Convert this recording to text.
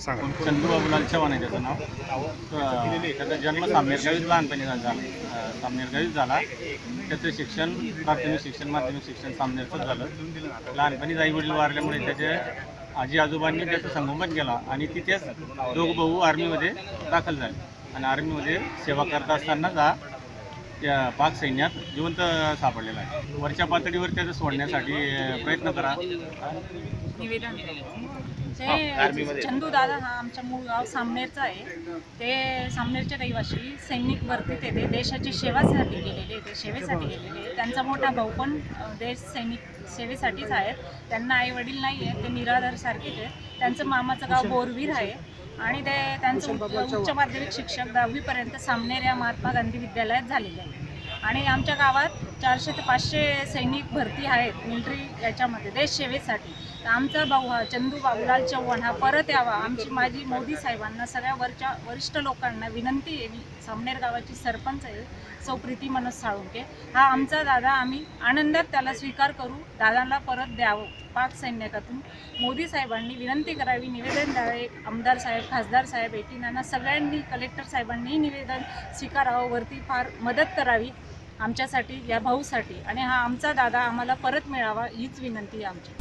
सांगा. चंदू बाबूलाल चव्हाण आहे त्याचं नाव. त्याचा जन्म सामनेरगावीच लहानपणी झाला. अं, सामनेरगावीच झाला. त्याचं शिक्षण प्राथमिक शिक्षण माध्यमिक शिक्षण सामनेरचंच झालं. लहानपणी आई वडील वारल्यामुळे त्याचे आजी आजोबांनी त्याचं संगोपन केला आणि तिथेच दोघ भाऊ आर्मीमध्ये दाखल झाले. आणि आर्मीमध्ये सेवा करत असतानाच हा त्या पाक सैन्यात जिवंत सापडलेला आहे. वरच्या पातळीवर त्याचं सोडण्यासाठी प्रयत्न करा. निवेदन ते चंदू दादा हा आमच्या मूळ गाव सामनेरचा आहे. ते सामनेरचे रहिवासी सैनिक भरतीत येते देशाची सेवासाठी गेलेले ते सेवेसाठी गेलेले त्यांचा मोठा भाऊ पण देश सैनिक सेवेसाठीच आहेत. त्यांना आई वडील नाही आहेत ते निराधार सारखेच आहेत. त्यांचं मामाचं गाव बोरवीर आहे. आणि ते त्यांचं उच्च माध्यमिक शिक्षक दहावीपर्यंत सामनेर या महात्मा गांधी विद्यालयात झालेले आहे आणि आमच्या गावात चारशे ते पाचशे सैनिक भरती आहेत मिलिटरी याच्यामध्ये देशसेवेसाठी. तर आमचा भाऊ हा चंदू बाबूलाल चव्हाण हा परत यावा आमची माझी मोदी साहेबांना सगळ्या वरच्या वरिष्ठ लोकांना विनंती आहे मी सामनेर गावाची सरपंच आहे सौ प्रीती मनोज साळुंके. हा आमचा दादा आम्ही आनंदात त्याला स्वीकार करू दादाला परत द्यावं पाक सैन्याकातून. मोदी साहेबांनी विनंती करावी निवेदन द्यावे आमदार साहेब खासदार साहेब एटीनाना सगळ्यांनी कलेक्टर साहेबांनी निवेदन स्वीकारावं वरती फार मदत करावी. आमच्यासाठी या भाऊसाठी आणि हा आमचा दादा आम्हाला परत मिळावा हीच विनंती आहे आमची.